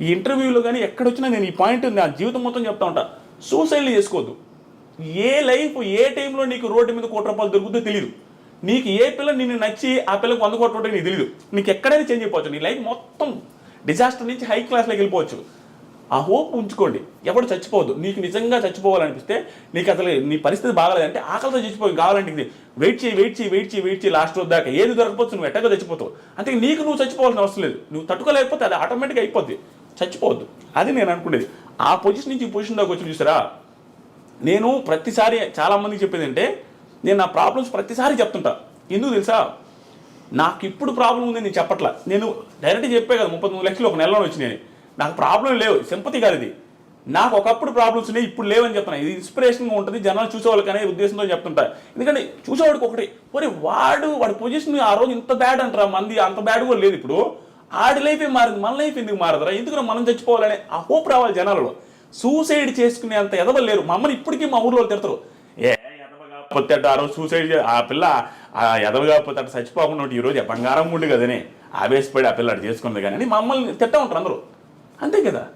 ఈ ఇంటర్వ్యూలో కానీ ఎక్కడొచ్చినా నేను ఈ పాయింట్ నా జీవితం మొత్తం చెప్తా ఉంటా. సూసైడ్లు చేసుకోవద్దు. ఏ లైఫ్ ఏ టైంలో నీకు రోడ్డు మీద కోటి రూపాయలు దొరుకుతుందో తెలియదు నీకు ఏ పిల్ల నిన్ను నచ్చి ఆ పిల్లకు వంద కోట్ల రూపాయలు నీకు తెలియదు నీకు ఎక్కడైనా చేంజ్ అయిపోవచ్చు. నీ లైఫ్ మొత్తం డిజాస్టర్ నుంచి హై క్లాస్లోకి వెళ్ళిపోవచ్చు. ఆ హోప్ ఉంచుకోండి. ఎవడు చచ్చిపోవద్దు. నీకు నిజంగా చచ్చిపోవాలనిపిస్తే నీకు అసలు నీ పరిస్థితి బాగాలేదంటే ఆకలితో చచ్చిపోయి కావాలంటే ఇది వెయిట్ చేయి వెయిట్ చేయి వెయిట్ చేయి వెయిట్ చేయి లాస్ట్ రోజు దాకా. ఏది దొరకపోతే నువ్వు ఎట్టగా చచ్చిపోతావు. అంతే నీకు నువ్వు చచ్చిపోవాల్సిన అవసరం లేదు. నువ్వు తట్టుకోలేకపోతే అది ఆటోమేటిక్గా అయిపోద్ది. చచ్చిపోవద్దు. అది నేను అనుకునేది. ఆ పొజిషన్ నుంచి ఈ పొజిషన్ దాకా వచ్చి చూసారా? నేను ప్రతిసారి చాలా మందికి చెప్పేది అంటే నేను నా ప్రాబ్లమ్స్ ప్రతిసారి చెప్తుంటా. ఎందుకు తెలుసా? నాకు ఇప్పుడు ప్రాబ్లం ఉంది నేను చెప్పట్లా. నేను డైరెక్ట్గా చెప్పే కదా ముప్పై తొమ్మిది లక్షలు ఒక నెలలో వచ్చినాయి. నాకు ప్రాబ్లం లేవు సింపతి కాదు ఇది నాకు ఒకప్పుడు ప్రాబ్లమ్స్ ఉన్నాయి ఇప్పుడు లేవని చెప్తున్నా. ఇది ఇన్స్పిరేషన్గా ఉంటుంది జనాలు చూసేవాళ్ళకి అనే ఉద్దేశంతో చెప్తుంటా. ఎందుకంటే చూసేవాడికి ఒకటి మరి వాడు వాడి పొజిషన్ ఆ రోజు ఇంత బ్యాడ్ అంటారా మంది అంత బ్యాడ్ కూడా లేదు ఇప్పుడు. ఆడి లైఫే మారింది మన లైఫ్ ఎందుకు మారదురా? ఎందుకు మనం చచ్చిపోవాలనే ఆ హోప్ రావాలి జనాలలో. సూసైడ్ చేసుకునే అంత ఎదవలు లేరు. మమ్మల్ని ఇప్పటికీ మా ఊర్లో తిడతారు. ఏ కాకపోతే ఆ రోజు సూసైడ్ చే- ఆ పిల్ల ఆ ఎదవ కాకపోతే అటు చచ్చిపోకుండా ఉంటే ఈ రోజు బంగారం ఉండి కదనే. ఆవేశపడి ఆ పిల్ల అటు చేసుకుంది కానీ అని మమ్మల్ని తిట్టా ఉంటారు అందరూ. అంతే కదా?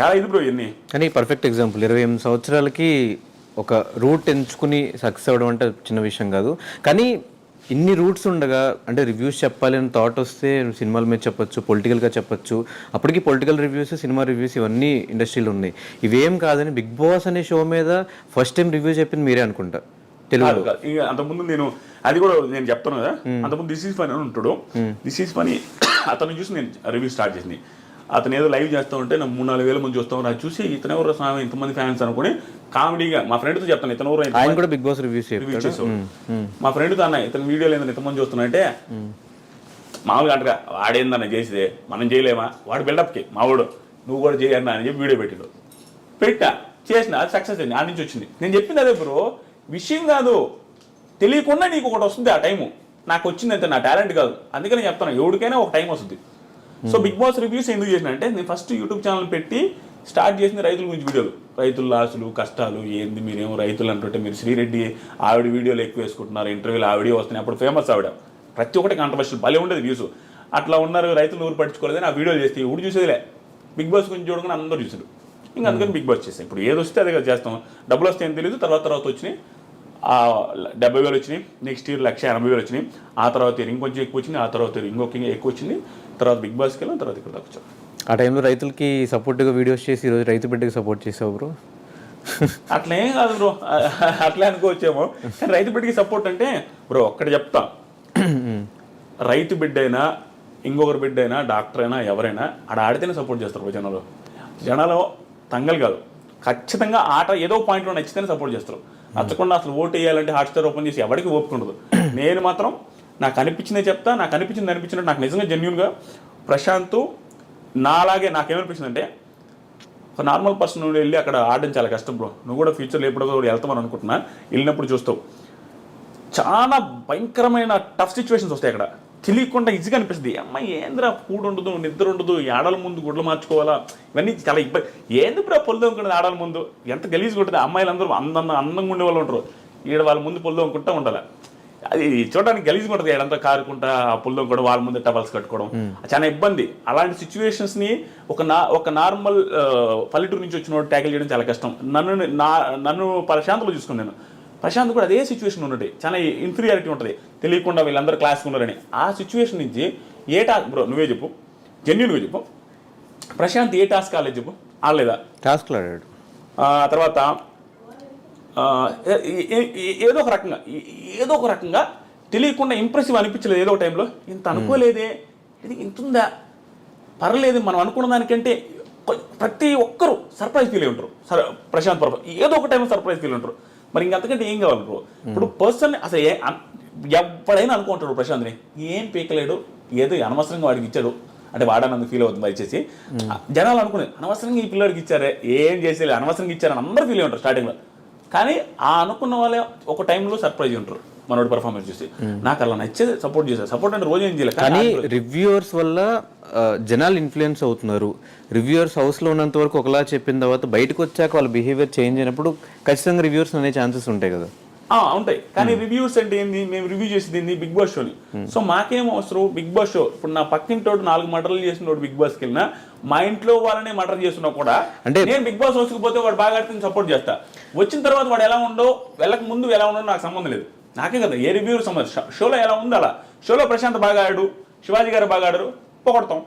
చాలా ఇది బ్రో ఇవన్నీ. కానీ పర్ఫెక్ట్ ఎగ్జాంపుల్ ఇరవై ఎనిమిది సంవత్సరాలకి ఒక రూట్ ఎంచుకుని సక్సెస్ అవ్వడం అంటే చిన్న విషయం కాదు. కానీ ఇన్ని రూట్స్ ఉండగా అంటే రివ్యూస్ చెప్పాలి అని థాట్ వస్తే సినిమాల మీద చెప్పొచ్చు పొలిటికల్గా చెప్పొచ్చు. అప్పటికి పొలిటికల్ రివ్యూస్ సినిమా రివ్యూస్ ఇవన్నీ ఇండస్ట్రీలో ఉన్నాయి. ఇవేం కాదని బిగ్ బాస్ అనే షో మీద ఫస్ట్ టైం రివ్యూ చెప్పింది మీరే అనుకుంటా. ఇక అంతకుముందు నేను అది కూడా నేను చెప్తాను కదా. అంతకుముందు దిస్ ఈజ్ ఫనీ అని ఉంటాడు. దిస్ ఈజ్ ఫనీ అతను చూసి నేను రివ్యూ స్టార్ట్ చేసింది. అతను ఏదో లైవ్ చేస్తూ ఉంటే నేను మూడు నాలుగు వేల మంది చూస్తాం అది చూసి ఇతను ఎవరు స్వామి ఇంతమంది ఫ్యాన్స్ అనుకుని కామెడీగా మా ఫ్రెండ్తో చెప్తాను ఇతను ఎవరు ఆయన కూడా బిగ్ బాస్ రివ్యూస్ రివ్యూ చేసావు మా ఫ్రెండ్తో అన్న ఇతను వీడియోలు ఏందని ఇంతమంది చూస్తున్నా అంటే మామూలుగా అంటగా వాడేందన్న చేసిదే? మనం చేయలేమా? వాడు బిల్డప్కి మావాడు నువ్వు కూడా చేయన్నా అని చెప్పి వీడియో పెట్టాడు. పెట్టా చేసిన అది సక్సెస్ అయింది ఆ నుంచి వచ్చింది. నేను చెప్పింది అదే బ్రో విషయం కాదు. తెలియకుండా నీకు ఒకటి వస్తుంది ఆ టైము. నాకు వచ్చింది అంతే నా టాలెంట్ కాదు. అందుకని చెప్తాను ఎవరికైనా ఒక టైం వస్తుంది. సో బిగ్ బాస్ రివ్యూస్ ఎందుకు చేసిన అంటే నేను ఫస్ట్ యూట్యూబ్ ఛానల్ పెట్టి స్టార్ట్ చేసింది రైతుల గురించి వీడియోలు రైతుల లాసులు కష్టాలు ఏంది మీరేమో రైతులు అంటుంటే మీరు శ్రీరెడ్డి ఆవిడ వీడియోలు ఎక్కువ వేసుకుంటున్నారు ఇంటర్వ్యూలు ఆవిడ వస్తున్నాయి అప్పుడు ఫేమస్ ఆవిడ. ప్రతి ఒక్కటి కాంట్రవర్షియల్ భలే ఉండేది వ్యూస్ అట్లా ఉన్నారు రైతులు ఊరు పట్టించుకోలేదని ఆ వీడియోలు చేస్తే ఇప్పుడు చూసేదిలే. బిగ్ బాస్ గురించి చూడకుండా అందరూ చూసారు ఇంకా అందుకని బిగ్ బాస్ చేస్తాం ఇప్పుడు ఏది వస్తే అదే కదా చేస్తాం. డబ్బులు వస్తే ఏం తెలియదు తర్వాత తర్వాత వచ్చినాయి. ఆ డెబ్బై వేలు వచ్చినాయి నెక్స్ట్ ఇయర్ లక్ష ఎనభై వేలు వచ్చినాయి. ఆ తర్వాత ఇంకొంచెం ఎక్కువ వచ్చింది ఆ తర్వాత ఇంకొక ఎక్కువ వచ్చింది. తర్వాత బిగ్ బాస్కి వెళ్ళాం తర్వాత ఇక్కడ దాకా వచ్చాం. ఆ టైంలో రైతులకి సపోర్ట్గా వీడియోస్ చేసి ఈరోజు రైతు బిడ్డకి సపోర్ట్ చేసావు బ్రో అట్లా ఏం కాదు బ్రో అట్లా అనుకోవచ్చేమో. కానీ రైతు బిడ్డకి సపోర్ట్ అంటే బ్రో ఒక్కటి చెప్తా. రైతు బిడ్డ అయినా ఇంకొకరి బిడ్డ అయినా డాక్టర్ అయినా ఎవరైనా ఆడ ఆడితేనే సపోర్ట్ చేస్తారు జనాలు. జనాలు తంగలు కాదు. ఖచ్చితంగా ఆట ఏదో పాయింట్లో నచ్చితేనే సపోర్ట్ చేస్తారు. నచ్చకుండా అసలు ఓటు వేయాలంటే హాట్స్టార్ ఓపెన్ చేసి ఎవరికి ఓపిక ఉండదు. నేను మాత్రం నాకు అనిపించిందే చెప్తా నాకు అనిపించింది అనిపించినట్టు నాకు నిజంగా జెన్యున్గా ప్రశాంత్ నాలాగే నాకేమనిపించిందంటే ఒక నార్మల్ పర్సన్ నుండి వెళ్ళి అక్కడ ఆడడం చాలా కష్టం బ్రో నువ్వు కూడా ఫ్యూచర్లో ఎప్పుడో కూడా వెళ్తామని అనుకుంటున్నా వెళ్ళినప్పుడు చూస్తావు. చాలా భయంకరమైన టఫ్ సిచ్యువేషన్స్ వస్తాయి అక్కడ. తెలియకుండా ఈజీగా అనిపిస్తుంది. అమ్మాయి ఏంద్రా కూడు ఉండదు నిద్ర ఉండదు ఆడల ముందు గుడ్లు మార్చుకోవాలా? ఇవన్నీ చాలా ఇబ్బంది. ఏంది బ్రా పొలదు అనుకుంటుంది ఆడల ముందు? ఎంత గలీజ్గా ఉంటుంది. అమ్మాయిలందరూ అందంగా అందంగా ఉండే వాళ్ళు ఉంటారు ఈడ వాళ్ళ ముందు పొలదు అనుకుంటా ఉండాలి. అది చూడడానికి గలీజ్గా ఉంటుంది. ఏడంతా కారుకుంటా ఆ పుల్లం కూడా వాళ్ళ ముందు టవల్స్ కట్టుకోవడం. చాలా ఇబ్బంది. అలాంటి సిచ్యువేషన్స్ని ఒక నా ఒక నార్మల్ పల్లెటూరు నుంచి వచ్చిన వాడు ట్యాకిల్ చేయడం చాలా కష్టం. నన్ను నా నన్ను ప్రశాంత్లో చూసుకున్నాను నేను. ప్రశాంత్ కూడా అదే సిచ్యువేషన్ ఉన్నది. చాలా ఇన్ఫీరియారిటీ ఉంటుంది. తెలియకుండా వీళ్ళందరూ క్లాస్కి ఉన్నారని. ఆ సిచ్యువేషన్ నుంచి ఏ టాస్క్ బ్రో నువ్వే చెప్పు. జెన్యున్గా చెప్పు. ప్రశాంత్ ఏ టాస్క్ ఆడలేదు చెప్పు. ఆడలేదా? టాస్క్లు ఆడాడు. ఆ తర్వాత ఏదో ఒక రకంగా ఏదో ఒక రకంగా తెలియకుండా ఇంప్రెసివ్ అనిపించలేదు ఏదో ఒక టైంలో ఇంత అనుకోలేదే. ఇది ఇంత ఉందా పర్లేదు మనం అనుకున్న దానికంటే ప్రతి ఒక్కరు సర్ప్రైజ్ ఫీల్ అయి ఉంటారు. సర్ ప్రశాంత్ పర్వ ఏదో ఒక టైంలో సర్ప్రైజ్ ఫీల్ ఉంటారు. మరి ఇంకంతకంటే ఏం కావాలి బ్రో? ఇప్పుడు పర్సన్ అసలు ఏ ఎవడైనా అనుకుంటాడు ప్రశాంత్ని. ఏం పీకలేడు ఏదో అనవసరంగా వాడికి ఇచ్చాడు. అంటే వాడనందుకు ఫీల్ అవుతుంది దయచేసి జనాలు అనుకునే అనవసరంగా ఈ పిల్లడికి ఇచ్చారే ఏం చేసేది అనవసరంగా ఇచ్చారని అందరూ ఫీల్ అయి ఉంటారు స్టార్టింగ్లో కానీ ఆ అనుకున్న వాళ్ళే ఒక టైంలో సర్ప్రైజ్ ఉంటారు మనోడి పర్ఫార్మెన్స్ చూసి. నాకు అలా నచ్చేది సపోర్ట్ చేశారు. సపోర్ట్ అంటే రోజు ఏం చేయలేదు. కానీ రివ్యూవర్స్ వల్ల జనాలు ఇన్ఫ్లుయెన్స్ అవుతున్నారు. రివ్యూవర్స్ హౌస్లో ఉన్నంత వరకు ఒకలా చెప్పిన తర్వాత బయటకు వచ్చాక వాళ్ళ బిహేవియర్ చేంజ్ అయినప్పుడు ఖచ్చితంగా రివ్యూవర్స్ అనే ఛాన్సెస్ ఉంటాయి కదా. ఉంటాయి. కానీ రివ్యూస్ అంటే ఏంది? మేము రివ్యూ చేసేది ఏంది? బిగ్ బాస్ షోని సో మాకేం అవసరం? బిగ్ బాస్ షో ఇప్పుడు నా పక్కింటోడు నాలుగు మటర్లు చేసిన బిగ్ బాస్కి వెళ్ళినా మా ఇంట్లో వాళ్ళనే మటర్ చేస్తున్నా కూడా అంటే- నేను బిగ్ బాస్ వచ్చకపోతే వాడు బాగా ఆడితే సపోర్ట్ చేస్తా. వచ్చిన తర్వాత వాడు ఎలా ఉండో వెళ్ళక ముందు ఎలా ఉండో నాకు సంబంధం లేదు. నాకే కదా ఏ రివ్యూ సంబంధం? షోలో ఎలా ఉందో అలా. షోలో ప్రశాంత్ బాగా ఆడు శివాజీ గారు బాగా ఆడరు పొగడతాం.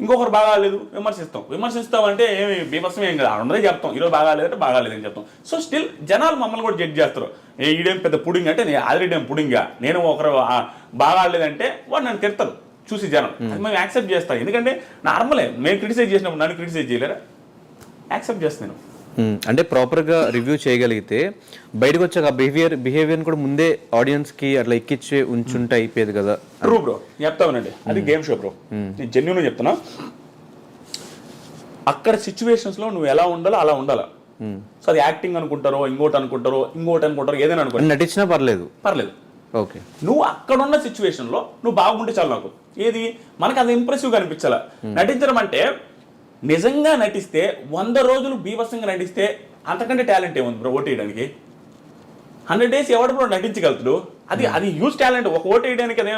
ఇంకొకరు బాగా లేదు విమర్శిస్తాం. విమర్శిస్తాం అంటే ఏమి బీభత్సం ఏం కదా. అందరూ చెప్తాం ఈరోజు బాగా లేదంటే బాగా లేదని చెప్తాం. సో స్టిల్ జనాలు మమ్మల్ని కూడా జడ్జ్ చేస్తారు. ఏ ఈడేం పెద్ద పుడింగ్ అంటే నేను ఆల్రెడీ ఏం పుడింగా. నేను ఒకరు ఆ, బాగా ఆడలేదంటే వాడు నన్ను తిడతారు చూసి జనం. మేము. యాక్సెప్ట్ చేస్తాం. ఎందుకంటే నార్మలే మేము క్రిటిసైజ్ చేసినప్పుడు నన్ను క్రిటిసైజ్ చేయలేరా? యాక్సెప్ట్ చేస్తాను. అంటే ప్రాపర్గా రివ్యూ చేయగలిగితే బయటకు వచ్చాక బిహేవియర్ బిహేవియర్ కూడా ముందే ఆడియన్స్కి అట్లా ఎక్కిచ్చే ఉంచుంటే అయిపోయేది కదా. ట్రూ బ్రో చెప్తా ఉనండి అది గేమ్ షో బ్రో నేను జెన్యున్ చెప్తున్నా. అక్కడ సిచ్యువేషన్స్లో నువ్వు ఎలా ఉండాలో అలా ఉండాలా. సో అది యాక్టింగ్ అనుకుంటారో ఇంకోటి అనుకుంటారో ఇంకోటి అనుకుంటారో ఏదైనా అనుకుంటారు నటించినా పర్లేదు. పర్లేదు. ఓకే. నువ్వు అక్కడ ఉన్న సిచ్యువేషన్లో నువ్వు బాగుంటే చాలు నాకు. ఏది? మనకు అది ఇంప్రెసివ్గా అనిపించాల. నటించడం అంటే నిజంగా నటిస్తే వంద రోజులు బీభత్సంగా నటిస్తే అంతకంటే టాలెంట్ ఏముంది బ్రో ఓటేయడానికి హండ్రెడ్ డేస్ ఎవడు బ్రో నటించగలుగుతాడు? అది అది యూజ్ టాలెంట్ ఒక ఓటు వేయడానికి అదే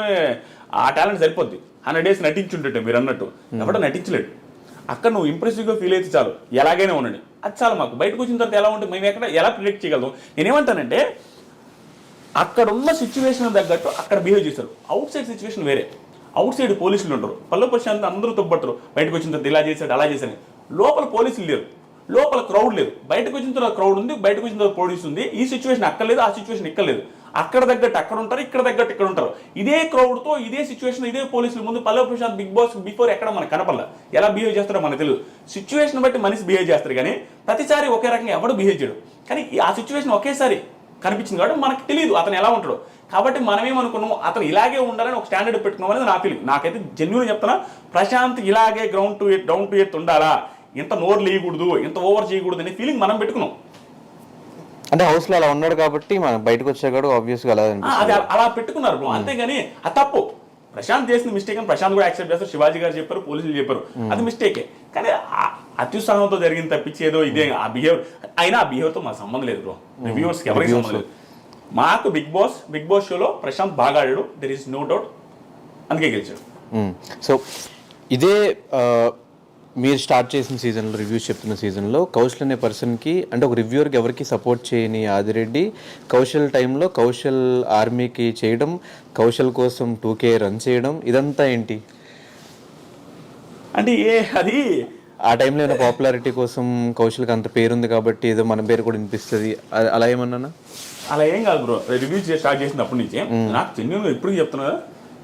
ఆ టాలెంట్ సరిపోద్ది. హండ్రెడ్ డేస్ నటించుంటే మీరు అన్నట్టు. ఎవడో నటించలేడు. అక్కడ నువ్వు ఇంప్రెసివ్గా ఫీల్ అయితే చాలు. ఎలాగైనా ఉండండి. అది చాలు మాకు. బయటకు వచ్చిన తర్వాత ఎలా ఉంటుంది మేము ఎక్కడ ఎలా ప్రిడిక్ట్ చేయగలం నేనేమంటానంటే అక్కడ ఉన్న సిచ్యువేషన్ తగ్గట్టు అక్కడ బిహేవ్ చేస్తారు. అవుట్ సైడ్ సిచ్యువేషన్ వేరే. అవుట్ సైడ్ పోలీసులు ఉంటారు. పల్లె ప్రశాంత్ అందరూ తొబ్బట్టరు బయటకు వచ్చిన తర్వాత ఇలా చేశాడు అలా చేశాను లోపల పోలీసులు లేరు. లోపల క్రౌడ్ లేదు. బయటకు వచ్చిన తర్వాత క్రౌడ్ ఉంది బయటకు వచ్చిన తర్వాత పోలీసు ఉంది. ఈ సిచ్యువేషన్ అక్కడ లేదు ఆ సిచ్యువేషన్ ఇక్కడ లేదు అక్కడ తగ్గట్టు అక్కడ ఉంటారు ఇక్కడ తగ్గట్టు ఇక్కడ ఉంటారు. ఇదే క్రౌడ్తో ఇదే సిచ్యువేషన్ ఇదే పోలీసుల ముందు పల్లె ప్రశాంత్ బిగ్ బాస్ బిఫోర్ ఎక్కడ మనకు కనపడలే. ఎలా బిహేవ్ చేస్తారో మనకు తెలియదు సిచ్యువేషన్ బట్టి మనిషి బిహేవ్ చేస్తారు కానీ ప్రతిసారి ఒకే రకంగా ఎవడు బిహేవ్ చేయడు. కానీ ఆ సిచ్యువేషన్ ఒకేసారి కనిపించింది కాబట్టి మనకు తెలియదు అతను ఎలా ఉంటాడు. కాబట్టి మనం ఏమనుకున్నాం అతను ఇలాగే ఉండాలని ఒక స్టాండర్డ్ పెట్టుకున్నాం అనేది నా ఫీలింగ్ నాకైతే జెన్యున్ చెప్తున్నా ప్రశాంత్ ఇలాగే ground to earth down to earth ఉండాలా? ఇంత నోరు లేయకూడదు ఇంత ఓవర్ చేయకూడదు అనే ఫీలింగ్ మనం పెట్టుకున్నాం. అంటే హౌస్లో అలా ఉన్నాడు కాబట్టి మనం బయటకు వచ్చాక ఆబ్వియస్గా అలా ఆ, అది అలా పెట్టుకున్నారు బ్రో అంతేగాని అది తప్పు. ప్రశాంత్ చేసిన మిస్టేక్ అని ప్రశాంత్ కూడా యాక్సెప్ట్ చేస్తారు. శివాజీ గారు చెప్పారు పోలీసులు చెప్పారు. అది మిస్టేకే. కానీ అత్యుత్సాహంతో జరిగింది తప్పించి ఏదో ఇదే ఆ బిహేవ్ అయినా ఆ behaviour తో మా సంబంధం లేదు బ్రో. రివ్యూవర్స్కి ఎవరికి సంబంధం లేదు. మాకు బిగ్ బాస్ బిగ్ బాస్ షోలో ప్రశాంత్ బాగా ఆడాడు. దెర్ ఇస్ నో డౌట్ అందుకే గెలిచాడు. సో ఇదే మీరు స్టార్ట్ చేసిన సీజన్లో రివ్యూస్ చెప్తున్న సీజన్లో కౌశల్ అనే పర్సన్కి అంటే ఒక రివ్యూవర్కి ఎవరికి సపోర్ట్ చేయని ఆదిరెడ్డి కౌశల్ టైంలో కౌశల్ ఆర్మీకి చేయడం కౌశల్ కోసం టూకే రన్ చేయడం ఇదంతా ఏంటి? అంటే ఏ అది ఆ టైంలో ఏమైనా పాపులారిటీ కోసం కౌశల్కి అంత పేరుంది కాబట్టి ఏదో మన పేరు కూడా వినిపిస్తుంది. అలా ఏమన్నానా? అలా ఏం కాదు బ్రో. రివ్యూ స్టార్ట్ చేసినప్పటి నుంచి నాకు జెన్యున్ ఇప్పుడు చెప్తున్నా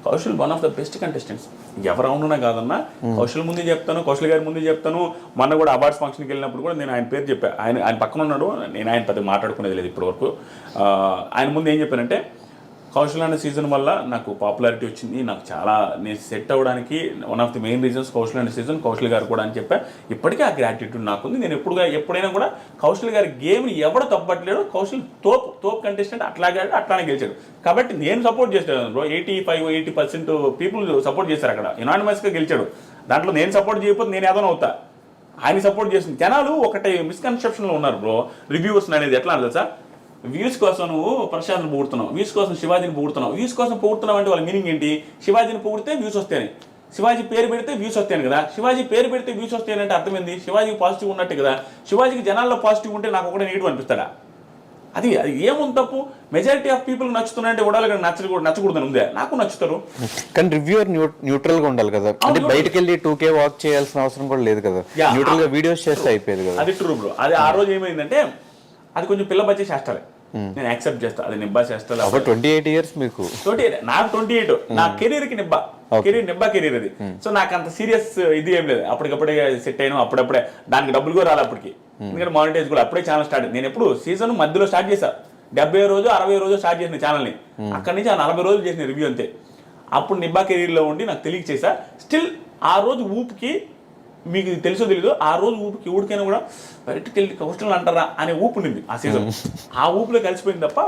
Kaushal one of the best contestants ఎవరు అవునున్నా కాదన్నా కౌశల్ ముందు చెప్తాను కౌశల్ గారి ముందు చెప్తాను. మొన్న కూడా అవార్డ్స్ ఫంక్షన్కి వెళ్ళినప్పుడు కూడా నేను ఆయన పేరు చెప్పాను ఆయన ఆయన పక్కన ఉన్నాడు నేను ఆయన పెద్ద మాట్లాడుకునేది లేదు ఇప్పటివరకు. ఆయన ముందు ఏం చెప్పానంటే కౌశల్ అనే సీజన్ వల్ల నాకు పాపులారిటీ వచ్చింది. నాకు చాలా నేను సెట్ అవ్వడానికి one of the main reasons Kaushal అనే సీజన్ కౌశల్ గారు కూడా అని చెప్పా. ఇప్పటికీ ఆ గ్రాటిట్యూడ్ నాకుంది. నేను ఎప్పుడు ఎప్పుడైనా కూడా కౌశల్ గారి గేమ్ని ఎవడు తప్పట్లేడు కౌశల్ తోప్ తోప్ కంటెస్టెంట్ అట్లాగే అట్లానే గెలిచాడు. కాబట్టి నేను సపోర్ట్ చేశాను bro eighty five eighty percent people support చేశారు అక్కడ. యునానిమస్గా గెలిచాడు. దాంట్లో నేను సపోర్ట్ చేయకపోతే నేను ఏదైనా అవుతా. ఆయన సపోర్ట్ చేసిన జనాలు ఒకటి మిస్కన్సెప్షన్లో ఉన్నారు బ్రో రివ్యూస్ అనేది ఎట్లా అంటే తెలుసా? వ్యూస్ కోసం నువ్వు ప్రశాంత్ని పొగుడుతున్నావు. వ్యూస్ కోసం శివాజీని పొగుడుతున్నావు. వ్యూస్ కోసం పొగుడుతున్నావు అంటే వాళ్ళ మీనింగ్ ఏంటి? శివాజీని పొగిడితే వ్యూస్ వస్తాయని. శివాజీ పేరు పెడితే వ్యూస్ వస్తాయని కదా? శివాజీ పేరు పెడితే వ్యూస్ వస్తాయని అంటే అర్థమైంది శివాజీ పాజిటివ్ ఉన్నట్టు కదా? శివాజీకి జనాల్లో పాజిటివ్ ఉంటే నాకు ఒకటే నెగిటివ్ అనిపిస్తాడా? అది అది ఏముంది తప్పు? మెజారిటీ ఆఫ్ పీపుల్ నచ్చుతున్నాయంటే ఉడాలి నచ్చకూడదు నచ్చకూడదని ఉందే. నాకు నచ్చుతారు. కానీ రివ్యూవర్ న్యూట్రల్గా ఉండాలి కదా? అంటే బయటకు వెళ్ళి టూ కే వాక్ చేయాల్సిన అవసరం కూడా లేదు కదా. న్యూట్రల్గా వీడియోస్ చేస్తే అయిపోయేది కదా? అది ట్రూ బ్రో అది ఆ రోజు ఏమైందంటే అది కొంచెం పిల్ల బచ్చే చేస్తాలే. నేను యాక్సెప్ట్ చేస్తా. అది నిబ్బా చేస్తా ట్వంటీ ఎయిట్ ఇయర్స్ మీకు. ట్వంటీ నాకు ట్వంటీ ఎయిట్ నా కెరీర్కి నిబ్బా. కెరీర్ నిబ్బా కెరీర్ అది. సో నాకు అంత సీరియస్ ఇది ఏం లేదు. అప్పటికప్పుడే సెట్ అయినా అప్పుడప్పుడే. దానికి డబ్బులు కూడా రాలి అప్పటికి. ఎందుకంటే మానిటైజ్ కూడా అప్పుడే ఛానల్ స్టార్ట్ నేను ఎప్పుడు సీజన్ మధ్యలో స్టార్ట్ చేశా. డెబ్బై రోజు అరవై రోజు స్టార్ట్ చేసిన ఛానల్ని అక్కడి నుంచి ఆ నలభై రోజులు చేసిన రివ్యూ అంతే. అప్పుడు నిబ్బా కెరీర్లో ఉండి నాకు తెలియక చేశా. స్టిల్ ఆ రోజు ఊపుకి మీకు తెలుసో తెలీదు ఆ రోజు ఊపికి ఊడికైనా కూడా బయటకు వెళ్ళి కౌస్టల్ అంటారా అనే ఊపు ఉండింది ఆ సీజన్ ఆ ఊపులో కలిసిపోయింది తప్ప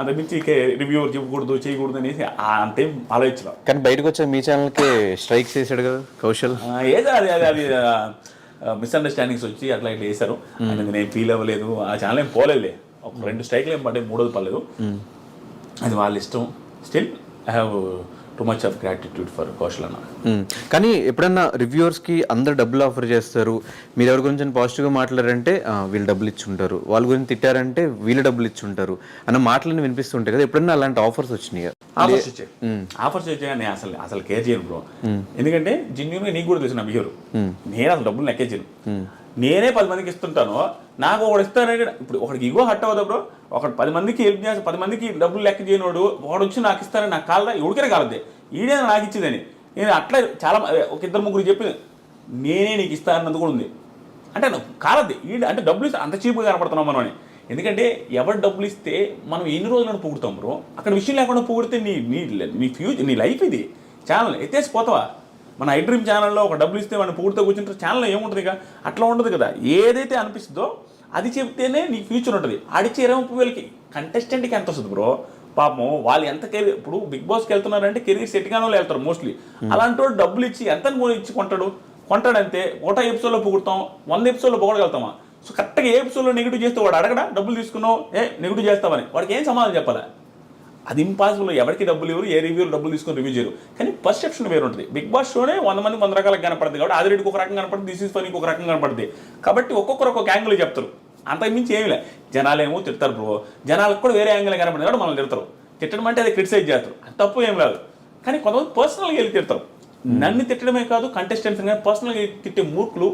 అంత మించి రివ్యూ చెప్పకూడదు చేయకూడదు అనేసి అంతేం ఆలోచించలేదు. కానీ బయటకు వచ్చే మీ ఛానల్కి స్ట్రైక్స్ చేశాడు కదా కౌశల్. ఏదో అది అది అది మిస్అండర్స్టాండింగ్స్ వచ్చి అట్లా ఇట్లా వేశారు అనేది నేను ఫీల్ అవ్వలేదు ఆ ఛానల్ ఏం పోలేదులే. ఒక రెండు స్ట్రైక్లు ఏం పడ్డాయి మూడోది పర్లేదు అది వాళ్ళ ఇష్టం. Still I have too much of gratitude for Kaushal అన్న. కానీ ఎప్పుడన్నా రివ్యూవర్స్కి అందరు డబ్బులు ఆఫర్ చేస్తారు మీరు ఎవరి గురించి పాజిటివ్గా మాట్లాడారంటే "ఆ, వీళ్ళు డబ్బులు ఇచ్చుంటారు వాళ్ళ గురించి తిట్టారంటే వీళ్ళు డబ్బులు ఇచ్చుంటారు అన్న మాటలన్నీ వినిపిస్తుంటాయి కదా. ఎప్పుడన్నా అలాంటి ఆఫర్స్ వచ్చినాయి? ఆఫర్స్ వచ్చాయి ఆఫర్స్ వచ్చాయి నేను అసలు అసలు కేర్ చేయను బ్రో ఎందుకంటే జెన్యున్గా నీకు కూడా తెలుసు నా బిహేవ్ నేను అసలు డబ్బులు లెక్కే చేయను. నేనే పది మందికి ఇస్తుంటాను నాకు ఒకడు ఇస్తానంటే ఇప్పుడు ఒకడికి ఇగో హట్ అవ్వదు బ్రో. ఒకడు పది మందికి హెల్ప్ చేసి పది మందికి డబ్బులు లెక్క చేయనోడు ఒకడు వచ్చి నాకు ఇస్తానని నాకు కాలదా ఎవరికైనా కాలదే ఈడే నాకు ఇచ్చిందని. నేను అట్లా చాలా ఒక ఇద్దరు ముగ్గురు చెప్పి నేనే నీకు ఇస్తానన్నది కూడా ఉంది. అంటే కాలద్ది. ఈ అంటే డబ్బులు ఇస్తే అంత చీప్గా కనపడుతున్నాం మనం అని. ఎందుకంటే ఎవరు డబ్బులు ఇస్తే మనం ఎన్ని రోజులను పొగుడుతాం బ్రో? అక్కడ విషయం లేకుండా పొగిడితే నీ నీ నీ ఫ్యూచర్ నీ లైఫ్ ఇది. ఛానల్ ఎత్తేసి పోతావా? మన ఐ డ్రీమ్ ఛానల్లో ఒక డబ్బులు ఇస్తే మనం పొగిడితే కూర్చుంటే ఛానల్లో ఏముంటుంది ఇక? అట్లా ఉండదు కదా. ఏదైతే అనిపిస్తుందో అది చెప్తేనే నీ ఫ్యూచర్ ఉంటుంది. ఆడిచ్చే ఇరవై ముప్పై వేలకి కంటెస్టెంట్కి ఎంత వస్తుంది బ్రో పాపం వాళ్ళు ఎంత కెరీర్ ఇప్పుడు బిగ్ బాస్కి వెళ్తున్నారంటే కెరీర్ సెట్ కాని వాళ్ళు వెళ్తారు మోస్ట్లీ అలాంటి వాడు డబ్బులు ఇచ్చి ఎంత ఇచ్చి కొంటాడు? కొంటాడంతే. ఒకటో ఎపిసోడ్లో పొగుడతాం వంద ఎపిసోడ్లో పొగడగలుగుతామా? సో కరెక్ట్గా ఏ ఎపిసోడ్లో నెగిటివ్ చేస్తే వాడు అడగడా? డబ్బులు తీసుకున్నావు ఏ నెగిటివ్ చేస్తామని వాడికి ఏం సమాధానం చెప్పాలా? అది ఇంపాసిబుల్ ఎవరికి డబ్బులు ఇవ్వరు ఏ రివ్యూలు డబ్బులు తీసుకొని రివ్యూ చేయరు. కానీ పర్సెప్షన్ వేరు ఉంటుంది బిగ్ బాస్ షోనే వంద మంది వంద రకాలుగా కనపడుతుంది కాబట్టి ఆదిరెడ్డికి ఒక రకంగా కనపడుతుంది దిస్ ఇస్ ఫనీకి ఒక రకంగా కనపడుతుంది. కాబట్టి ఒక్కొక్కరు ఒక్కొక్క యాంగిల్ చెప్తారు. అంతకు మించి ఏమి లే జనాలు ఏమో తిడతారు బ్రో జనాలకు కూడా వేరే యాంగిల్ కనపడుతుంది కాబట్టి మనల్ని తిడతారు. తిట్టడం అంటే అది క్రిటిసైజ్ చేస్తారు. అది తప్పు ఏం లేదు. కానీ కొంతమంది పర్సనల్గా వెళ్ళి తిడతారు. నన్ను తిట్టడమే కాదు కంటెస్టెంట్స్ కానీ పర్సనల్గా తిట్టే మూర్ఖులు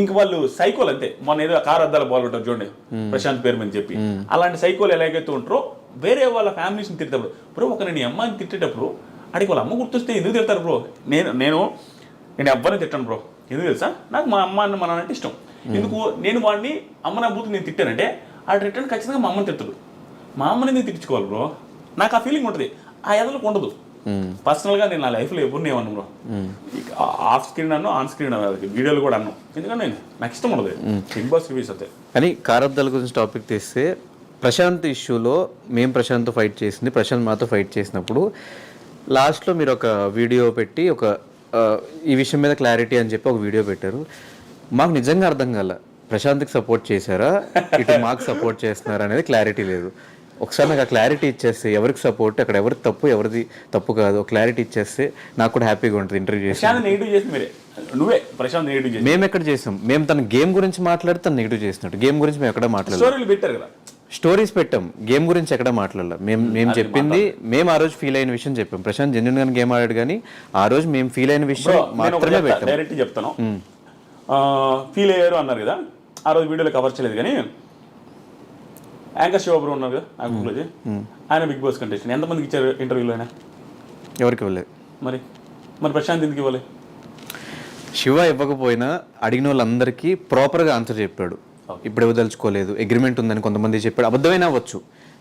ఇంక వాళ్ళు సైకోలు అంతే. మొన్న ఏదో కారు అద్దాల బాల్ ఉంటారు చూడండి ప్రశాంత్ పేరు మీద చెప్పి. అలాంటి సైకోలు ఎలాగైతే ఉంటారో వేరే వాళ్ళ ఫ్యామిలీస్ని తిట్టేటప్పుడు బ్రో ఒక నేను అమ్మాయిని తిట్టేటప్పుడు అడిగి వాళ్ళ అమ్మ గుర్తొస్తే ఎందుకు తిడతారు బ్రో? నేను నేను నేను ఎవ్వరిని తిట్టాను బ్రో. ఎందుకు తెలుసా? నాకు మా అమ్మ అన్న మా నాన్న అంటే ఇష్టం. ఎందుకు? నేను వాడిని అమ్మ నా బూతు నేను తిట్టానంటే ఆ రిటర్న్ ఖచ్చితంగా మా అమ్మని తిట్టడు మా అమ్మని ఎందుకు తిట్టించుకోవాలి బ్రో? నాకు ఆ ఫీలింగ్ ఉంటుంది. ఆ ఎదలకు ఉండదు. పర్సనల్గా నేను నా లైఫ్లో ఎప్పుడు నేను బ్రో. ఆఫ్ స్క్రీన్ అన్ను ఆన్ స్క్రీన్ వీడియోలు కూడా అన్నాను ఎందుకంటే నేను నాకు ఇష్టం ఉండదు. బిగ్ బాస్ రివ్యూస్ అయితే కానీ కారబ్దాల గురించి టాపిక్ తీస్తే ప్రశాంత్ ఇష్యూలో మేము ప్రశాంత్ ఫైట్ చేసింది. ప్రశాంత్ మాతో ఫైట్ చేసినప్పుడు లాస్ట్లో మీరు ఒక వీడియో పెట్టి ఒక ఈ విషయం మీద క్లారిటీ అని చెప్పి ఒక వీడియో పెట్టారు. మాకు నిజంగా అర్థం కాల. ప్రశాంత్కి సపోర్ట్ చేశారా? ఇటు మాకు సపోర్ట్ చేస్తున్నారా అనేది క్లారిటీ లేదు. ఒకసారి నాకు ఆ క్లారిటీ ఇచ్చేస్తే ఎవరికి సపోర్ట్ అక్కడ ఎవరికి తప్పు ఎవరిది తప్పు కాదు. క్లారిటీ ఇచ్చేస్తే నాకు కూడా హ్యాపీగా ఉంటుంది ఇంటర్వ్యూ చేసి. ప్రశాంత్ నెగిటివ్ చేసి మీరే. నువ్వే ప్రశాంత్ నెగిటివ్ చేసి మేము ఎక్కడ చేసాం? మేము తన గేమ్ గురించి మాట్లాడితే తను నెగిటివ్ చేసినట్టు. గేమ్ గురించి మేము ఎక్కడ మాట్లాడలేదు. స్టోరీలు పెట్టారు కదా. స్టోరీస్ పెట్టాం. గేమ్ గురించి ఎక్కడ మాట్లాడలే. మేము. మేము చెప్పింది మేము ఆ రోజు ఫీల్ అయిన విషయం చెప్పాం. ప్రశాంత్ జెన్యున్ గానే గేమ్ ఆడాడు కానీ ఆ రోజు మేము ఫీల్ అయిన విషయం మాత్రమే పెట్టాం. డైరెక్ట్ చెప్తాను. ఫీల్ అయ్యారు అన్నారు కదా? ఆ రోజు వీడియోలో కవర్ చేయలేదు కానీ యాంకర్ శివబ్రో ఉన్నారు కదా. ఆయన బిగ్ బాస్ కంటెస్టెంట్ ఎంతమందికి ఇచ్చారు ఇంటర్వ్యూలో ఆయన? ఎవరికి ఇవ్వలేదు మరి? మరి ప్రశాంత్ ఎందుకు ఇవ్వాలి? శివ ఇవ్వకపోయినా అడిగిన వాళ్ళందరికీ ప్రాపర్గా ఆన్సర్ చెప్పాడు. ఇప్పుడు ఇవ్వదలుచుకోలేదు అగ్రిమెంట్ ఉందని కొంతమంది చెప్పాడు అబద్ధమైనా అవ్వచ్చు.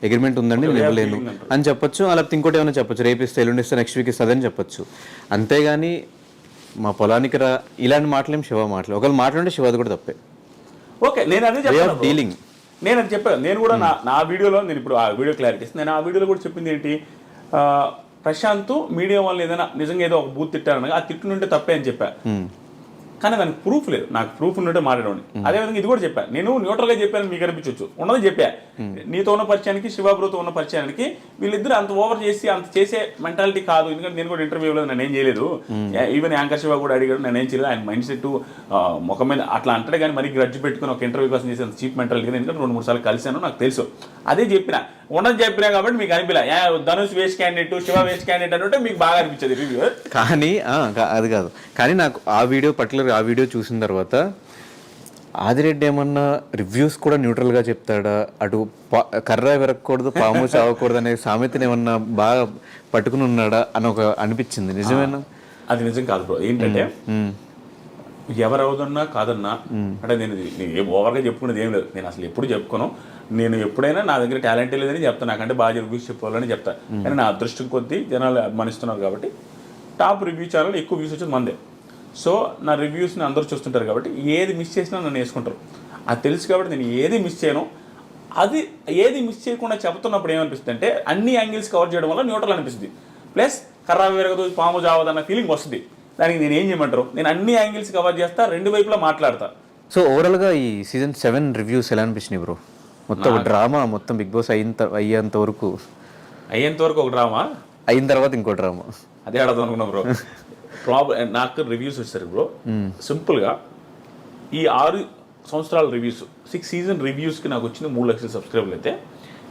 అగ్రిమెంట్ ఉందండి నేను ఇవ్వలేను అని చెప్పొచ్చు. అలా ఇంకోటి ఏమైనా చెప్పొచ్చు. రేపు ఇస్తే ఎల్లుండి ఇస్తే నెక్స్ట్ వీక్ ఇస్తుందని చెప్పొచ్చు. అంతేగాని మా పొలానికి రా ఇలాంటి మాటలేం శివ మాటలు. ఒకవేళ మాట్లాడితే శివది కూడా తప్పే. ఓకే నేను అదే చెప్పాను. డీలింగ్ నేను అది చెప్పాను. నేను కూడా నా నా వీడియోలో నేను ఇప్పుడు ఆ వీడియో క్లారిటీ నేను ఆ వీడియోలో కూడా చెప్పింది ఏంటి? ప్రశాంత్ మీడియా వాళ్ళు ఏదైనా నిజంగా ఏదో ఒక బూత్ తిట్టారనగా ఆ తిట్టునుంటే తప్పే అని చెప్పా. కానీ దానికి ప్రూఫ్ లేదు. నాకు ప్రూఫ్ ఉన్నట్టే మాట్లాడండి అదేవిధంగా ఇది కూడా చెప్పాను నేను న్యూట్రల్గా చెప్పాను మీకు అనిపించవచ్చు ఉన్నది చెప్పా. నీతో ఉన్న పరిచయానికి శివాబ్రోతో ఉన్న పరిచయానికి వీళ్ళిద్దరు అంత ఓవర్ చేసి అంత చేసే మెంటాలిటీ కాదు. ఎందుకంటే నేను కూడా ఇంటర్వ్యూలో నేను ఏం చేయలేదు ఈవెన్ యాంకర్ శివ కూడా అడిగాడు నేను ఏం చేయలేదు. ఆయన మైండ్ సెట్ ముఖం మీద అట్లా అంటాడు కానీ మరి గ్రడ్జ్ పెట్టుకుని ఒక ఇంటర్వ్యూ కోసం చేసే చీప్ మెంటాలిటీ ఎందుకంటే రెండు మూడు సార్లు కలిశాను నాకు తెలుసు. అదే చెప్పిన. ఉన్నది చెప్పినా కాబట్టి మీకు అనిపించలే "ఏ, Dhanush waste candidate Shiva waste candidate అంటే మీకు బాగా అనిపించేది రివ్యూ కానీ అది కాదు. కానీ నాకు ఆ వీడియో పర్టికులర్ ఆ వీడియో చూసిన తర్వాత ఆదిరెడ్డి ఏమన్నా రివ్యూస్ కూడా న్యూట్రల్గా చెప్తాడా? అటు కర్ర విరగకూడదు పాము చావకూడదు అనే సామెతని ఏమన్నా బాగా పట్టుకుని ఉన్నాడా అని ఒక అనిపించింది. నిజమేనా? అది నిజం కాదు బ్రో. ఏంటంటే ఎవరు అవుదన్నా కాదన్నా అంటే నేను ఇది- నేను ఏం ఓవర్గా చెప్పుకునేది ఏం లేదు. నేను అసలు ఎప్పుడు చెప్పుకోను. నేను ఎప్పుడైనా నా దగ్గర టాలెంట్ లేదని చెప్తాను నాకంటే బాగా రివ్యూస్ చెప్పుకోవాలని చెప్తాను కానీ నా అదృష్టం కొద్దీ జనాలు అభిమానిస్తున్నారు కాబట్టి టాప్ రివ్యూ ఛానల్ ఎక్కువ వ్యూస్ వచ్చేది మందే. సో నా రివ్యూస్ని అందరూ చూస్తుంటారు కాబట్టి ఏది మిస్ చేసినా నన్ను వేసుకుంటారు. అది తెలుసు కాబట్టి నేను ఏది మిస్ చేయను. అది ఏది మిస్ చేయకుండా చెప్తున్నప్పుడు ఏమనిపిస్తుంది అంటే అన్ని యాంగిల్స్ కవర్ చేయడం వల్ల న్యూట్రల్ అనిపిస్తుంది. ప్లస్ కర్రా విరగదు పాము జావదన్న ఫీలింగ్ వస్తుంది. దానికి నేను ఏం చేయమంటారు? నేను అన్ని యాంగిల్స్ కవర్ చేస్తా రెండు వైపులా మాట్లాడతా. సో ఓవరాల్గా ఈ సీజన్ సెవెన్ రివ్యూస్ ఎలా అనిపించినాయి బ్రో మొత్తం డ్రామా మొత్తం బిగ్ బాస్ అయిన అయ్యేంత వరకు. అయ్యేంత వరకు ఒక డ్రామా? అయిన తర్వాత ఇంకో డ్రామా. అదే అడదాం అనుకున్నా బ్రో. ప్రాబ్లం నాకు రివ్యూస్ వచ్చారు బ్రో. సింపుల్గా ఈ ఆరు సంవత్సరాల రివ్యూస్ సిక్స్ సీజన్ రివ్యూస్కి నాకు వచ్చింది మూడు లక్షల సబ్స్క్రైబర్లు అయితే.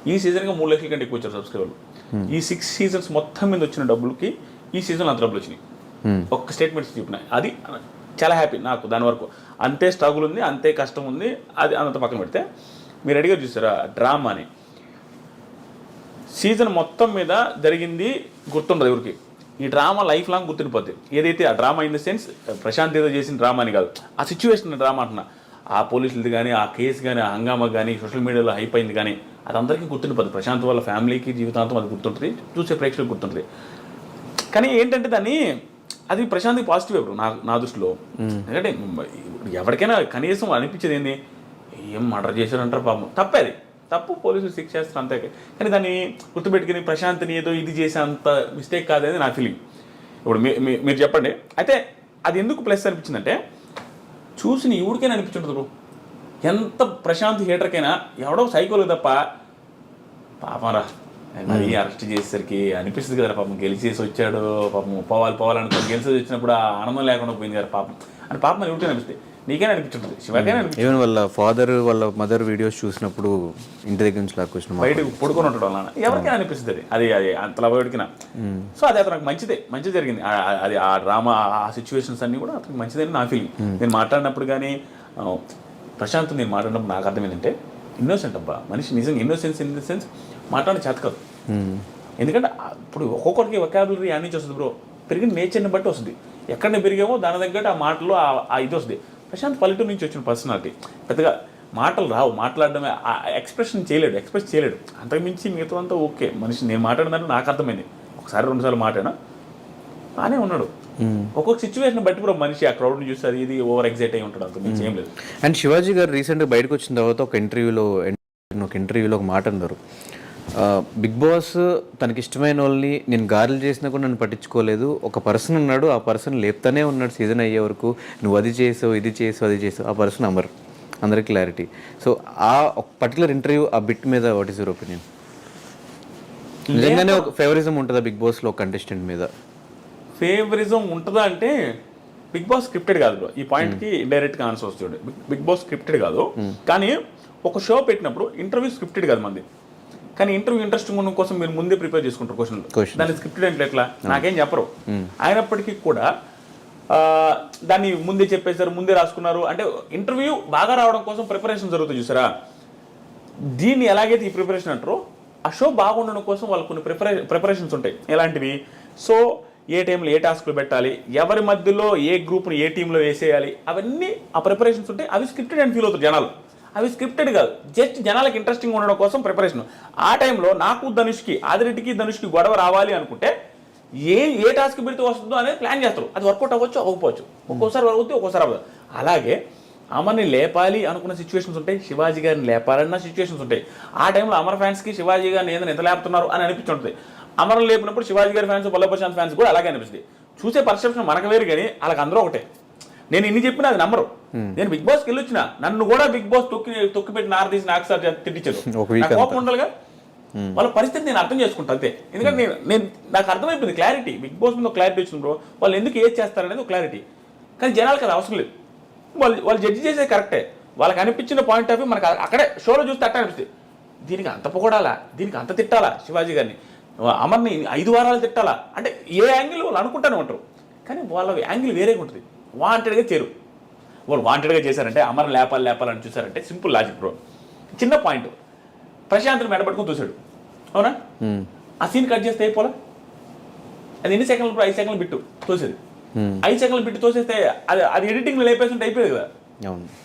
ఈ సీజన్గా మూడు లక్షల కంటే ఎక్కువ వచ్చారు సబ్స్క్రైబర్లు. ఈ సిక్స్ సీజన్స్ మొత్తం మీద వచ్చిన డబ్బులకి ఈ సీజన్ అంత డబ్బులు వచ్చినాయి. ఒక్క స్టేట్మెంట్స్ చెప్పిన. అది చాలా హ్యాపీ నాకు దాని వరకు. అంతే స్ట్రగుల్ ఉంది అంతే కష్టం ఉంది అది అంత పక్కన పెడితే. మీరు అడిగారు చూసారా? డ్రామా అని సీజన్ మొత్తం మీద జరిగింది గుర్తుండదు ఎవరికి. ఈ డ్రామా లైఫ్ లాంగ్ గుర్తుండిపోద్ది. ఏదైతే ఆ drama in the sense Prashant ఏదో చేసిన డ్రామా అని కాదు. ఆ సిచ్యువేషన్ డ్రామా అంటున్నా. ఆ పోలీసులది కానీ ఆ కేసు కానీ ఆ హంగామా కానీ సోషల్ మీడియాలో హైప్ అయింది కానీ అది అందరికీ గుర్తుండిపోద్ది. ప్రశాంత్ వాళ్ళ ఫ్యామిలీకి జీవితాంతం అది గుర్తుంటుంది. చూసే ప్రేక్షకులకు గుర్తుంటుంది. కానీ ఏంటంటే దాన్ని అది ప్రశాంత్కి పాజిటివ్ ఎవరు నా నా దృష్టిలో. ఎందుకంటే ఎవరికైనా కనీసం అనిపించేది ఏంది? ఏం మర్డర్ చేశారంటారు పాపం. తప్పేది. తప్పు పోలీసులు శిక్ష చేస్తారు అంతే. కానీ దాన్ని గుర్తుపెట్టుకుని ప్రశాంత్ని ఏదో ఇది చేసేంత మిస్టేక్ కాదని నా ఫీలింగ్ ఇప్పుడు మీరు చెప్పండి. అయితే అది ఎందుకు ప్లస్ అనిపించిందంటే చూసిన ఎవరికైనా అనిపించుంటుంది బ్రో ఎంత ప్రశాంత్ హీటర్కైనా ఎవడో సైకోలు తప్ప పాపంరా మరి అరెస్ట్ చేసేసరికి అనిపిస్తుంది కదా పాపం. గెలిచేసి వచ్చాడు పాపం పోవాలి పోవాలనుకో గెలిచేసి వచ్చినప్పుడు ఆనందం లేకుండా పోయింది కదా పాపం. అని పాపం ఎవరికైనా అనిపిస్తుంది నీకైనా అనిపించుంటుంది. శివకైనా ఈవెన్ వాళ్ళ ఫాదర్ వాళ్ళ మదర్ వీడియోస్ చూసినప్పుడు ఇంటి దగ్గర నుంచి లాక్కొచ్చిన మాట. బయటకు పడుకొని ఉంటాడు అలా ఎవరికైనా అనిపిస్తుంది. అది అది అంతలా బయటకిన సో అది అతనికి మంచిదే. మంచి జరిగింది. అది ఆ డ్రామా ఆ సిచ్యువేషన్స్ అన్ని కూడా అతనికి మంచిదని నా ఫీలింగ్ నేను మాట్లాడినప్పుడు కానీ ప్రశాంత్ నేను మాట్లాడినప్పుడు నాకు అర్థం ఏంటంటే ఇన్నోసెంట్ అబ్బా. మనిషి నిజంగా ఇన్నోసెన్స్ ఇన్ ద సెన్స్ మాట్లాడిన చేత కాదు. మ్మ్. ఎందుకంటే ఇప్పుడు ఒక్కొక్కరికి వొకాబులరీ నుంచి వస్తుంది బ్రో పెరిగిన నేచర్ని బట్టి వస్తుంది. ఎక్కడ పెరిగామో దాని తగ్గట్టు ఆ మాటలు ఆ ఇది వస్తుంది. ప్రశాంత్ పల్లెటూరు నుంచి వచ్చిన పర్సనాలిటీ. పెద్దగా మాటలు రావు. మాట్లాడడమే ఆ ఎక్స్ప్రెషన్ చేయలేడు ఎక్స్ప్రెస్ చేయలేడు. అంతకుమించి మిగతా అంతా ఓకే. మనిషి నేను మాట్లాడిన నాకు అర్థమైంది. ఒకసారి రెండుసార్లు మాట్లాడినా బాగానే ఉన్నాడు. ఒక్కొక్క సిచ్యువేషన్ బట్టి బ్రో మనిషి ఆ క్రౌడ్ని చూసి అది ఇది ఓవర్ ఎగ్జైట్ అయి ఉంటాడు. అంతకుమించి ఏం లేదు. అండ్ శివాజీ గారు రీసెంట్గా బయటకు వచ్చిన తర్వాత ఒక ఇంటర్వ్యూలో ఒక ఇంటర్వ్యూలో ఒక మాట అన్నారు. బిగ్ బాస్ తనకి ఇష్టమైన వాళ్ళని నేను గారెలు చేసినా కూడా నన్ను పట్టించుకోలేదు. ఒక పర్సన్ ఉన్నాడు ఆ పర్సన్ లేపుతానే ఉన్నాడు సీజన్ అయ్యే వరకు. నువ్వు అది చేసావు ఇది చేసావు అది చేసావు ఆ పర్సన్ అమర్. అందరికి క్లారిటీ సో ఆ ఒక పర్టికులర్ ఇంటర్వ్యూ ఆ బిట్ మీద వాట్ ఈస్ యువర్ ఒపీనియన్ నిజంగానే ఒక ఫేవరిజం ఉంటుందా బిగ్ బాస్లో కంటెస్టెంట్ మీద? ఫేవరిజం ఉంటుందా అంటే బిగ్ బాస్ స్క్రిప్టెడ్ కాదు బ్రో ఈ పాయింట్కి డైరెక్ట్గా ఆన్సర్ వస్తుంది బిగ్- బిగ్ బాస్ స్క్రిప్టెడ్ కాదు. కానీ ఒక షో పెట్టినప్పుడు ఇంటర్వ్యూ స్క్రిప్టెడ్ కాదు మంది. కానీ ఇంటర్వ్యూ ఇంట్రెస్టింగ్ ఉండడం కోసం మీరు ముందే ప్రిపేర్ చేసుకుంటారు క్వశ్చన్. దాన్ని స్క్రిప్టెడ్ అంటే ఎట్లా? నాకేం చెప్పరు. అయినప్పటికీ కూడా దాన్ని ముందే చెప్పేశారు ముందే రాసుకున్నారు. అంటే ఇంటర్వ్యూ బాగా రావడం కోసం ప్రిపరేషన్ జరుగుతుంది చూసారా? దీన్ని ఎలాగైతే ఈ ప్రిపరేషన్ అంటారో ఆ షో బాగుండడం కోసం వాళ్ళకు కొన్ని ప్రిపరే ప్రిపరేషన్స్ ఉంటాయి. ఎలాంటివి? సో ఏ టైంలో ఏ టాస్క్లు పెట్టాలి ఎవరి మధ్యలో ఏ గ్రూప్ని ఏ టీంలో వేసేయాలి అవన్నీ ఆ ప్రిపరేషన్స్ ఉంటాయి అవి స్క్రిప్టెడ్ అని ఫీల్ అవుతారు జనాలు. అవి స్క్రిప్టెడ్ కాదు. జస్ట్ జనాలకి ఇంట్రెస్టింగ్ ఉండడం కోసం ప్రిపరేషన్ ఆ టైంలో నాకు ధనుష్కి ఆదిరెడ్డికి ధనుష్కి గొడవ రావాలి అనుకుంటే ఏ ఏ టాస్క్ పెడితే వస్తుందో అనేది ప్లాన్ చేస్తారు. అది వర్కౌట్ అవ్వచ్చు అవ్వకపోవచ్చు. ఒక్కోసారి అవుతుంది ఒక్కోసారి అవ్వదు. అలాగే అమర్ని లేపాలి అనుకున్న సిచ్యువేషన్స్ ఉంటాయి. శివాజీ గారిని లేపాలన్న సిచ్యువేషన్స్ ఉంటాయి. ఆ టైంలో అమర్ ఫ్యాన్స్కి శివాజీ గారిని ఏదైనా ఎంత లేపుతున్నారు అని అనిపించుంటుంది అమర్ని లేపినప్పుడు శివాజీ గారి ఫ్యాన్స్ బల్ల ఫ్యాన్స్ కూడా అలాగే అనిపిస్తుంది చూసే పర్సెప్షన్ మనకు వేరు కానీ వాళ్ళకి అందరూ ఒకటే. నేను ఇన్ని చెప్పినా అది నమ్మరు. నేను బిగ్ బాస్కి వెళ్ళి వచ్చిన నన్ను కూడా బిగ్ బాస్ తొక్కి తొక్కి పెట్టి నార తీసి నాకు సార్ తిట్టించారు కోపం ఉండాలిగా. వాళ్ళ పరిస్థితి నేను అర్థం చేసుకుంటా అంతే. ఎందుకంటే నేను నేను నాకు అర్థమైపోయింది క్లారిటీ బిగ్ బాస్ మీద క్లారిటీ వచ్చింది బ్రో వాళ్ళు ఎందుకు ఏది చేస్తారనేది ఒక క్లారిటీ కానీ జనాలకు అది అవసరం లేదు. వాళ్ళు వాళ్ళు జడ్జి చేసేది కరెక్టే వాళ్ళకి అనిపించిన పాయింట్ ఆఫ్ వ్యూ మనకు అక్కడే షోలో చూస్తే అట్ట అనిపిస్తుంది. దీనికి అంత పొగడాలా? దీనికి అంత తిట్టాలా శివాజీ గారిని? అమర్ని ఐదు వారాలు తిట్టాలా? అంటే ఏ యాంగిల్ వాళ్ళు అనుకుంటానే ఉంటారు. కానీ వాళ్ళ యాంగిల్ వేరేగా ఉంటుంది. వాంటెడ్గా చేరు. వాళ్ళు వాంటెడ్గా చేశారంటే అమర్ లేపాలి లేపాలని చూసారంటే సింపుల్ లాజిక్ బ్రో చిన్న పాయింట్ ప్రశాంత్ని మెడపట్టుకుని తోసాడు. అవునా? మ్మ్. ఆ సీన్ కట్ చేస్తే అయిపోలా? అది ఎన్ని సెకండ్లు ఐదు సెకండ్లు బిట్టు. తోసేది. మ్మ్. ఐదు సెకండ్లు బిట్టు తోసేస్తే అది అది ఎడిటింగ్లో లేపేస్తుంటే అయిపోయేది కదా.